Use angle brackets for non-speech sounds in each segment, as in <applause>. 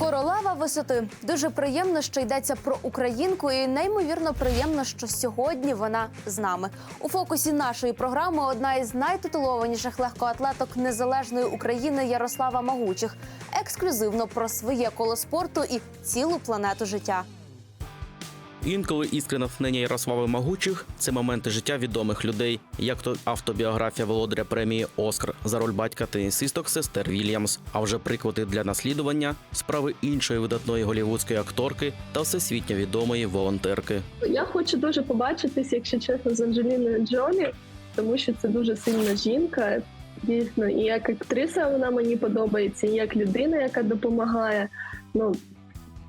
Королева висоти дуже приємно, що йдеться про українку, і неймовірно приємно, що сьогодні вона з нами. У фокусі нашої програми одна із найтитулованіших легкоатлеток незалежної України Ярослава Магучих. Ексклюзивно про своє коло спорту і цілу планету життя. Інколи іскри натхнення Ярослави Магучих це моменти життя відомих людей, як то автобіографія володаря премії Оскар за роль батька тенісисток сестер Вільямс. А вже приклади для наслідування справи іншої видатної голівудської акторки та всесвітньо відомої волонтерки. Я хочу дуже побачитись, якщо чесно, з Анджеліною Джолі, тому що це дуже сильна жінка. Дійсно, і як актриса вона мені подобається, і як людина, яка допомагає. Ну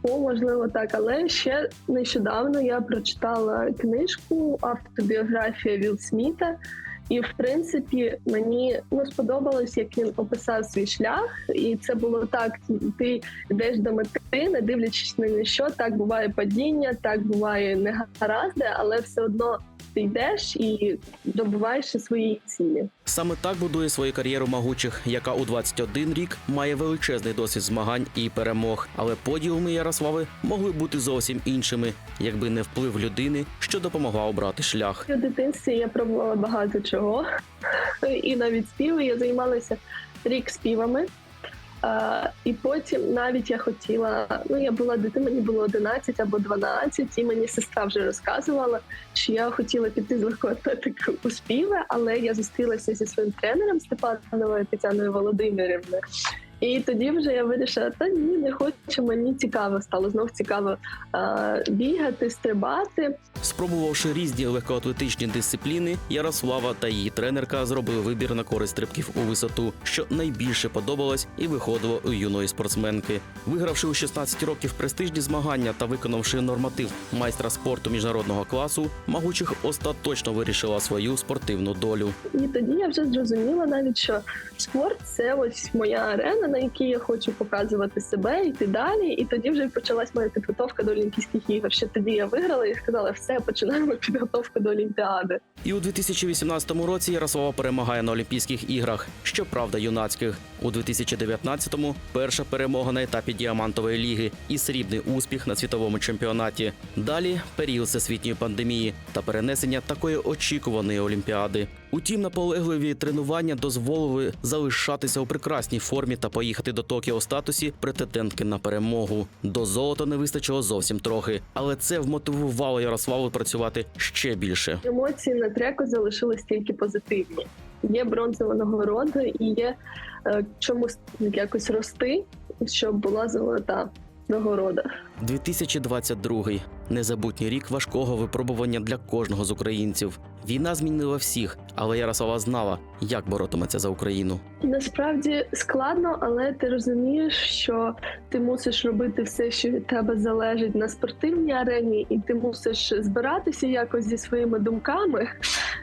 о, можливо, так. Але ще нещодавно я прочитала книжку автобіографія Вілл Сміта. І в принципі мені ну сподобалось, як він описав свій шлях, і це було так: ти йдеш до мети, не дивлячись на що. Так буває падіння, так буває негаразди, але все одно ти йдеш і добуваєшся своєї цілі. Саме так будує свою кар'єру Магучих, яка у 21 рік має величезний досвід змагань і перемог. Але подіуми Ярослави могли бути зовсім іншими, якби не вплив людини, що допомогла обрати шлях. У дитинстві я пробувала багато чого, <laughs> і навіть співи. Я займалася рік співами. А, і потім навіть я хотіла, ну я була дитина, мені було 11 або 12, і мені сестра вже розказувала, що я хотіла піти з легкоатлетики у співи, але я зустрілася зі своїм тренером Степановою Тетяною Володимирівною. І тоді вже я вирішила, та ні, не хочу, мені цікаво стало знов цікаво а, бігати, стрибати. Спробувавши різні легкоатлетичні дисципліни, Ярослава та її тренерка зробили вибір на користь стрибків у висоту, що найбільше подобалось і виходило у юної спортсменки. Вигравши у 16 років престижні змагання та виконавши норматив майстра спорту міжнародного класу, Магучих остаточно вирішила свою спортивну долю. І тоді я вже зрозуміла навіть, що спорт це ось моя арена, на якій я хочу показувати себе, йти далі. І тоді вже почалась моя підготовка до Олімпійських ігор. Ще тоді я виграла і сказала, все, починаємо <laughs> підготовку до Олімпіади. І у 2018 році Ярослава перемагає на Олімпійських іграх, щоправда, юнацьких. У 2019-му перша перемога на етапі діамантової ліги і срібний успіх на світовому чемпіонаті. Далі період всесвітньої пандемії та перенесення такої очікуваної олімпіади. Утім, наполегливі тренування дозволили залишатися у прекрасній формі та поїхати до Токіо у статусі претендентки на перемогу. До золота не вистачило зовсім трохи, але це вмотивувало Ярославу працювати ще більше. Емоції на треку залишились тільки позитивні. Є бронзова нагорода і є е, чомусь якось рости, щоб була золота нагорода. 2022 – незабутній рік важкого випробування для кожного з українців. Війна змінила всіх, але Ярослава знала, як боротиметься за Україну. Насправді складно, але ти розумієш, що ти мусиш робити все, що від тебе залежить на спортивній арені, і ти мусиш збиратися якось зі своїми думками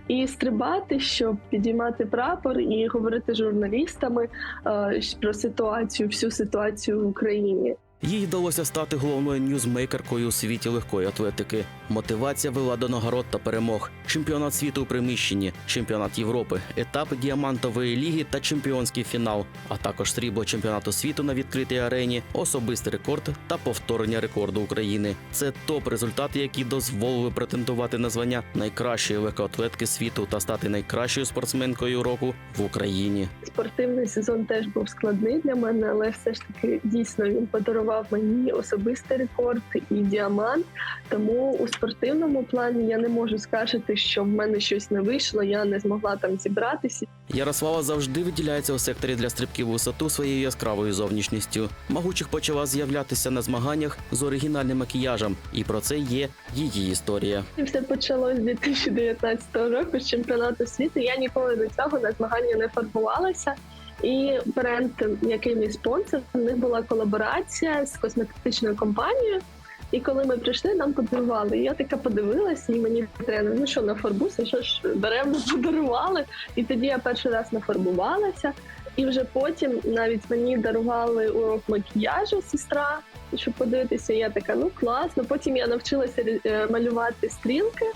і стрибати, щоб підіймати прапор і говорити з журналістами е, про ситуацію, всю ситуацію в Україні. Їй вдалося стати головною ньюзмейкеркою у світі легкої атлетики. Мотивація вела до нагород та перемог. Чемпіонат світу у приміщенні, чемпіонат Європи, етапи діамантової ліги та чемпіонський фінал, а також срібло чемпіонату світу на відкритій арені, особистий рекорд та повторення рекорду України. Це топ результати, які дозволили претендувати на звання найкращої легкоатлетки світу та стати найкращою спортсменкою року в Україні. Спортивний сезон теж був складний для мене, але все ж таки дійсно він подарував мені особистий рекорд і діамант. Тому у спортивному плані я не можу скажати, що в мене щось не вийшло, я не змогла там зібратися. Ярослава завжди виділяється у секторі для стрибків у висоту своєю яскравою зовнішністю. Магучих почала з'являтися на змаганнях з оригінальним макіяжем, і про це є її історія. Все почалось з 2019 року з чемпіонату світу. Я ніколи до цього на змагання не фарбувалася. І бренд, який мій спонсор, у них була колаборація з косметичною компанією. І коли ми прийшли, нам подарували. Я така подивилася, і мені тренер, ну що, нафарбуйся, що ж даремно подарували. І тоді я перший раз нафарбувалася. І вже потім навіть мені дарували урок макіяжу сестра, щоб подивитися. Я така, ну класно. Потім я навчилася е, малювати стрілки.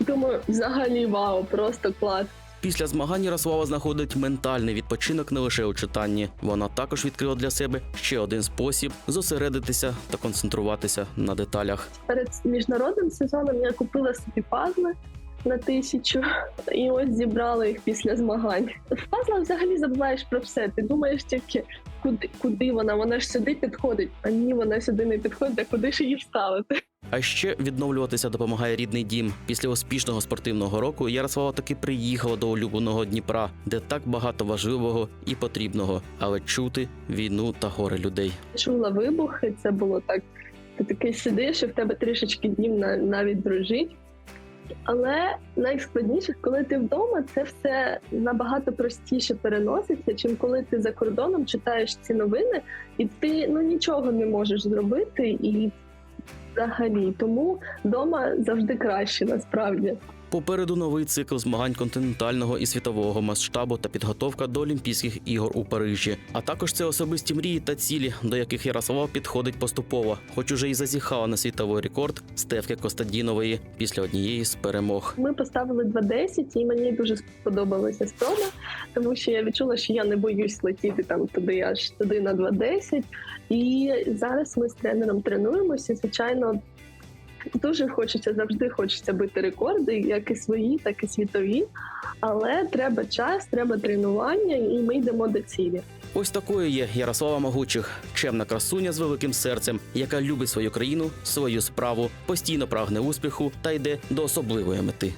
Думаю, взагалі вау, просто клас. Після змагань Ярослава знаходить ментальний відпочинок не лише у читанні. Вона також відкрила для себе ще один спосіб зосередитися та концентруватися на деталях. Перед міжнародним сезоном я купила собі пазли на тисячу, і ось зібрала їх після змагань. В пазлах взагалі забуваєш про все. Ти думаєш тільки, куди, куди вона? Вона ж сюди підходить, а ні, вона сюди не підходить, а куди ж її вставити? А ще відновлюватися допомагає рідний дім. Після успішного спортивного року Ярослава таки приїхала до улюбленого Дніпра, де так багато важливого і потрібного, але чути війну та горе людей. Чула вибухи, це було так. Ти такий сидиш, і в тебе трішечки днів на- навіть дрожить. Але найскладніше, коли ти вдома, це все набагато простіше переноситься, чим коли ти за кордоном читаєш ці новини, і ти ну нічого не можеш зробити і взагалі. Тому вдома завжди краще насправді. Попереду новий цикл змагань континентального і світового масштабу та підготовка до Олімпійських ігор у Парижі. А також це особисті мрії та цілі, до яких Ярослава підходить поступово, хоч уже і зазіхала на світовий рекорд Стевки Костадінової після однієї з перемог. Ми поставили 2.10, і мені дуже сподобалася спроба, тому що я відчула, що я не боюсь летіти там туди, аж туди на 2.10. І зараз ми з тренером тренуємося. Звичайно, дуже хочеться завжди хочеться бити рекорди, як і свої, так і світові. Але треба час, треба тренування, і ми йдемо до цілі. Ось такою є Ярослава Могучих, чемна красуня з великим серцем, яка любить свою країну, свою справу, постійно прагне успіху та йде до особливої мети.